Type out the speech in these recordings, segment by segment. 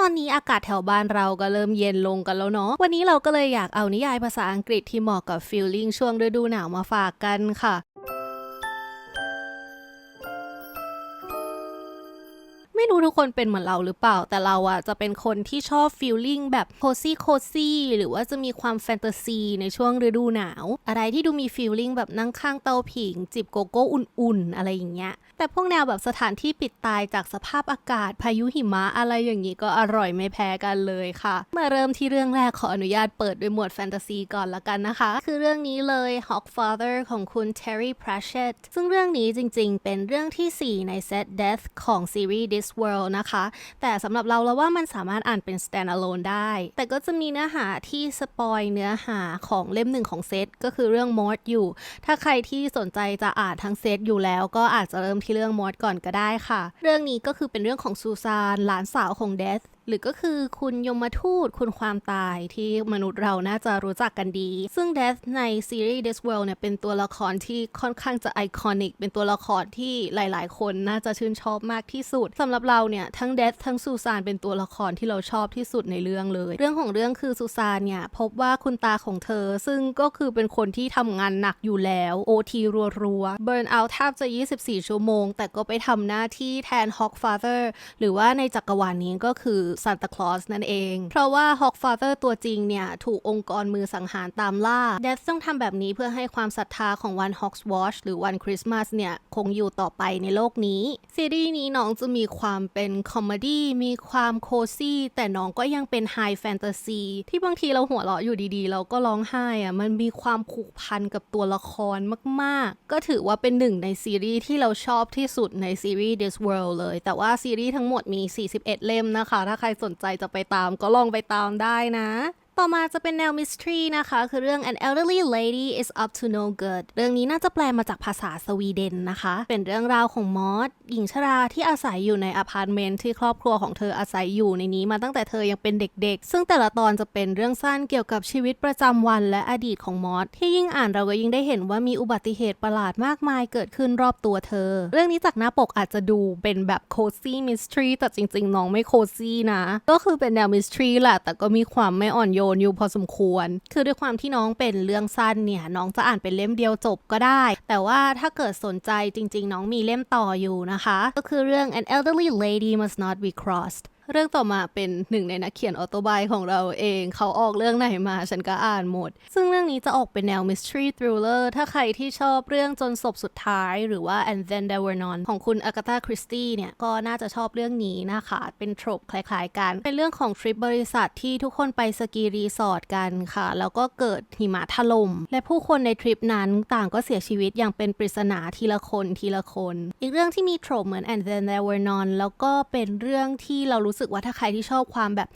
ตอนนี้อากาศแถวบ้านเราก็เริ่มเย็นลงกันแล้วเนาะ วันนี้เราก็เลยอยากเอานิยายภาษาอังกฤษที่เหมาะกับฟีลลิ่งช่วงฤดูหนาวมาฝากกันค่ะ ไม่รู้ทุกคนเป็นเหมือนเราหรือเปล่า แต่เราอะจะเป็นคนที่ชอบฟีลลิ่งแบบโคซี่โคซี่หรือว่าจะมีความแฟนตาซีในช่วงฤดูหนาว อะไรที่ดูมีฟีลลิ่งแบบนั่งข้างเตาผิง จิบโกโก้อุ่นๆ อะไรอย่างเงี้ย แต่พวกแนวแบบสถานที่ปิดตายจากสภาพอากาศพายุหิมะอะไรอย่างนี้ก็อร่อยไม่แพ้กันเลยค่ะ มาเริ่มที่เรื่องแรกขออนุญาตเปิดด้วยหมวดแฟนตาซีก่อนละกันนะคะ คือเรื่องนี้เลย Hawkfather ของคุณ Terry Pratchett ซึ่งเรื่องนี้จริงๆ เป็นเรื่องทีสี่4 ในเซต Death ของซีรีส์ This World นะคะ แต่สำหรับเราเราว่ามันสามารถอ่านเป็น standalone ได้ แต่ก็จะมีเนื้อหาที่สปอยเนื้อหาของเล่มหนึ่งของเซตก็คือเรื่องมอดอยู่ ถ้าใครที่สนใจจะอ่านทั้งเซตอยู่แล้ว ก็อาจจะเริ่มที่เรื่องมอดก่อนก็ได้ค่ะ เรื่องนี้ก็คือเป็นเรื่องของซูซานหลานสาวของเดธ หรือก็คือคุณยมทูตคุณความตายที่มนุษย์เราน่าจะรู้จักกันดี ซึ่ง Death ในซีรีส์ This World เนี่ยเป็นตัวละครที่ค่อนข้างจะไอคอนิก เป็นตัวละครที่หลาย ๆ คนน่าจะชื่นชอบมากที่สุดสำหรับเราเนี่ยทั้ง Death ทั้งซูซานเป็นตัวละครที่เราชอบที่สุดในเรื่องเลย เรื่องของเรื่องคือซูซานเนี่ยพบว่าคุณตาของเธอ ซึ่งก็คือเป็นคนที่ทำงานหนักอยู่แล้ว OT รัวๆ Burn out แทบจะ 24 ชั่วโมง แต่ก็ไปทำหน้าที่แทน Hawkfather หรือว่าในจักรวาลนี้ก็คือซานตาคลอสนั่นเอง เพราะว่า Hawkfather ตัวจริงเนี่ยถูกองค์กรมือสังหารตามล่า Death ต้องทำแบบนี้เพื่อให้ความศรัทธาของวัน Hawks Watch หรือวันคริสต์มาสเนี่ยคงอยู่ต่อไปในโลกนี้ ซีรีส์นี้น้องจะมีความเป็นคอมเมดี้มีความโคซี่แต่น้องก็ยังเป็นไฮแฟนตาซีที่บางทีเราหัวเราะอยู่ดีๆ เราก็ร้องไห้อะมันมีความผูกพันกับตัวละครมากๆ ก็ถือว่าเป็นหนึ่งในซีรีส์ที่เราชอบที่สุดในซีรีส์ This World เลย แต่ว่าซีรีส์ทั้งหมดมี 41 เล่มนะคะ ถ้าใครสนใจจะไปตามก็ลองไปตามได้นะ ต่อมาจะเป็นแนวมิสทรีนะคะ คือเรื่อง An Elderly Lady is Up to No Good เรื่องนี้น่าจะแปลมาจากภาษาสวีเดนนะคะ เป็นเรื่องราวของมอสหญิงชราที่อาศัยอยู่ในอพาร์ตเมนต์ที่ครอบครัวของเธออาศัยอยู่ในนี้มาตั้งแต่เธอยังเป็นเด็กๆ ซึ่งแต่ละตอนจะเป็นเรื่องสั้นเกี่ยวกับชีวิตประจำวันและอดีตของมอสที่ยิ่งอ่านเราก็ยิ่งได้เห็นว่ามีอุบัติเหตุประหลาดมากมายเกิดขึ้นรอบตัวเธอ เรื่องนี้จากหน้าปกอาจจะดูเป็นแบบโคซี่มิสทรีแต่จริงๆน้องไม่โคซี่นะ ก็คือเป็นแนวมิสทรีแหละแต่ก็มีความไม่อ่อนโยนอยู่พอสมควร คือด้วยความที่น้องเป็นเรื่องสั้นเนี่ยน้องจะอ่านเป็นเล่มเดียวจบก็ได้ แต่ว่าถ้าเกิดสนใจจริง ๆ น้องมีเล่มต่ออยู่นะคะ ก็คือเรื่อง An Elderly Lady Must Not Be Crossed เรื่องต่อมาเป็นหนึ่งในนักเขียนออโตไบของเราเอง เขาออกเรื่องไหนมาฉันก็อ่านหมด ซึ่งเรื่องนี้จะออกเป็นแนว mystery thriller ถ้าใครที่ชอบเรื่องจนศพสุดท้ายหรือว่า and then there were none ของคุณอากาธาคริสตี้เนี่ย ก็น่าจะชอบเรื่องนี้นะคะ เป็นโทรปคล้ายๆกัน เป็นเรื่องของทริปบริษัทที่ทุกคนไปสกีรีสอร์ทกันค่ะ แล้วก็เกิดหิมะถล่มและผู้คนในทริปนั้นต่างก็เสียชีวิตอย่างเป็นปริศนาทีละคนทีละคน อีกเรื่องที่มีโทรปเหมือน and then there were none แล้วก็เป็นเรื่องที่เรารู้สึกว่าถ้าใครที่ชอบความแบบ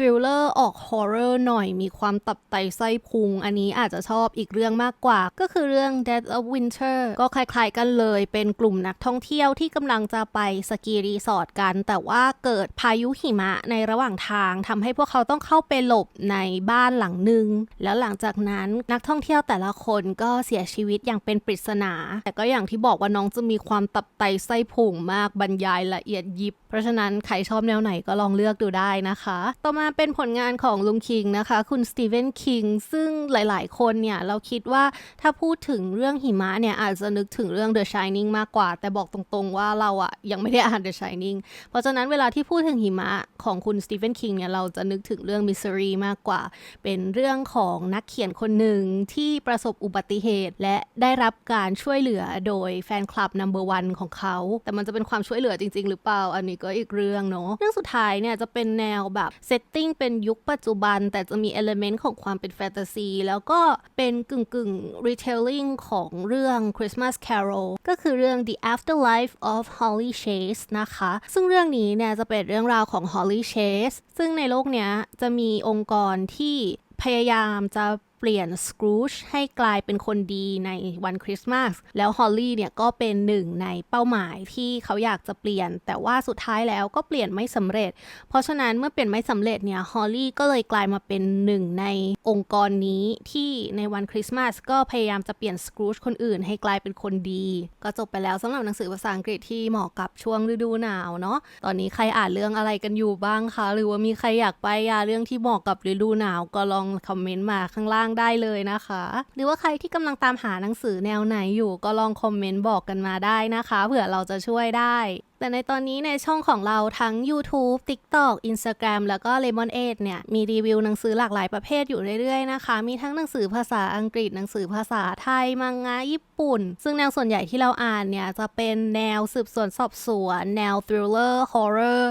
ทริลเลอร์ออกฮอร์เรอร์หน่อยมีความตับไตไส้พุง อันนี้อาจจะชอบอีกเรื่องมากกว่า ก็คือเรื่อง Death of Winter ก็คล้ายๆกันเลยเป็นกลุ่มนักท่องเที่ยวที่กำลังจะไปสกีรีสอร์ทกัน แต่ว่าเกิดพายุหิมะในระหว่างทางทำให้พวกเขาต้องเข้าไปหลบในบ้านหลังหนึ่งแล้วหลังจากนั้นนักท่องเที่ยวแต่ละคนก็เสียชีวิตอย่างเป็นปริศนา แต่ก็อย่างที่บอกว่าน้องจะมีความตับไตไส้พุงมากบรรยายละเอียดยิบ เพราะฉะนั้นใครชอบแนวไหนก็ลองเลือกดูได้นะคะ ต่อมาเป็นผลงานของลุงคิงนะคะ คุณสตีเวนคิงซึ่งหลาย ๆ คนเนี่ย เราคิดว่าถ้าพูดถึงเรื่องหิมะเนี่ย อาจจะนึกถึงเรื่อง The Shining มากกว่า แต่บอกตรง ๆ ว่าเราอะยังไม่ได้อ่าน The Shining เพราะฉะนั้นเวลาที่พูดถึงหิมะของคุณสตีเวนคิงเนี่ย เราจะนึกถึงเรื่อง Misery มากกว่า เป็นเรื่องของนักเขียนคนหนึ่งที่ประสบอุบัติเหตุ และได้รับการช่วยเหลือโดยแฟนคลับ number one ของเขา แต่มันจะเป็นความช่วยเหลือจริง ๆ หรือเปล่า อันนี้ก็อีกเรื่องเนาะเรื่องสุดท้ายเนี่ยจะเป็นแนวแบบ setting เป็นยุคปัจจุบัน แต่จะมีเอลเมนต์ของความเป็นแฟนตาซี แล้วก็เป็นกึ่งกึ่งรีเทลลิ่งของเรื่อง Christmas Carol ก็คือเรื่อง The Afterlife of Holly Chase นะคะ ซึ่งเรื่องนี้เนี่ยจะเป็นเรื่องราวของ Holly Chase ซึ่งในโลกเนี้ยจะมีองค์กรที่พยายามจะ เปลี่ยนสครูชให้กลายเป็นคนดีในวันคริสต์มาสแล้วฮอลลี่เนี่ยก็เป็นหนึ่งในเป้าหมายที่เขาอยากจะเปลี่ยน แต่ว่าสุดท้ายแล้วก็เปลี่ยนไม่สำเร็จ เพราะฉะนั้นเมื่อเปลี่ยนไม่สำเร็จเนี่ยฮอลลี่ก็เลยกลายมาเป็นหนึ่งในองค์กรนี้ที่ในวันคริสต์มาสก็พยายามจะเปลี่ยนสครูชคนอื่นให้กลายเป็นคนดี ก็จบไปแล้วสำหรับหนังสือภาษาอังกฤษที่เหมาะกับช่วงฤดูหนาวเนาะตอนนี้ใครอ่านเรื่องอะไรกันอยู่บ้างคะ หรือว่ามีใครอยากไปอะเรื่องที่เหมาะกับฤดูหนาวก็ลองคอมเมนต์มาข้างล่างได้เลยนะคะ หรือว่าใครที่กำลังตามหาหนังสือแนวไหนอยู่ก็ลองคอมเมนต์บอกกันมาได้นะคะ เผื่อเราจะช่วยได้ แต่ในตอนนี้ในช่องของเราทั้ง YouTube TikTok Instagram แล้วก็ Lemonade เนี่ย มีรีวิวหนังสือหลากหลายประเภทอยู่เรื่อยๆนะคะ มีทั้งหนังสือภาษาอังกฤษ หนังสือภาษาไทย มังงะ ญี่ปุ่น ซึ่งแนวส่วนใหญ่ที่เราอ่านเนี่ย จะเป็นแนวสืบสวนสอบสวน แนว thriller horror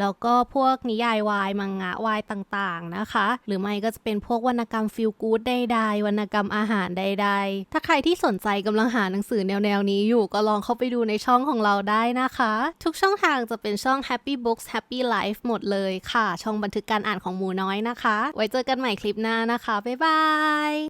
แล้วก็พวกนิยายวาย มังงะวายต่างๆนะคะ หรือไม่ก็จะเป็นพวกวรรณกรรมฟิลกู๊ดใดๆวรรณกรรมอาหารใด ๆ ถ้าใครที่สนใจกำลังหาหนังสือแนวๆนี้อยู่ก็ลองเข้าไปดูในช่องของเราได้นะคะทุกช่องทางจะเป็นช่อง Happy Books Happy Life หมดเลยค่ะ ช่องบันทึกการอ่านของหมูน้อยนะคะ ไว้เจอกันใหม่คลิปหน้านะคะ บ๊ายบาย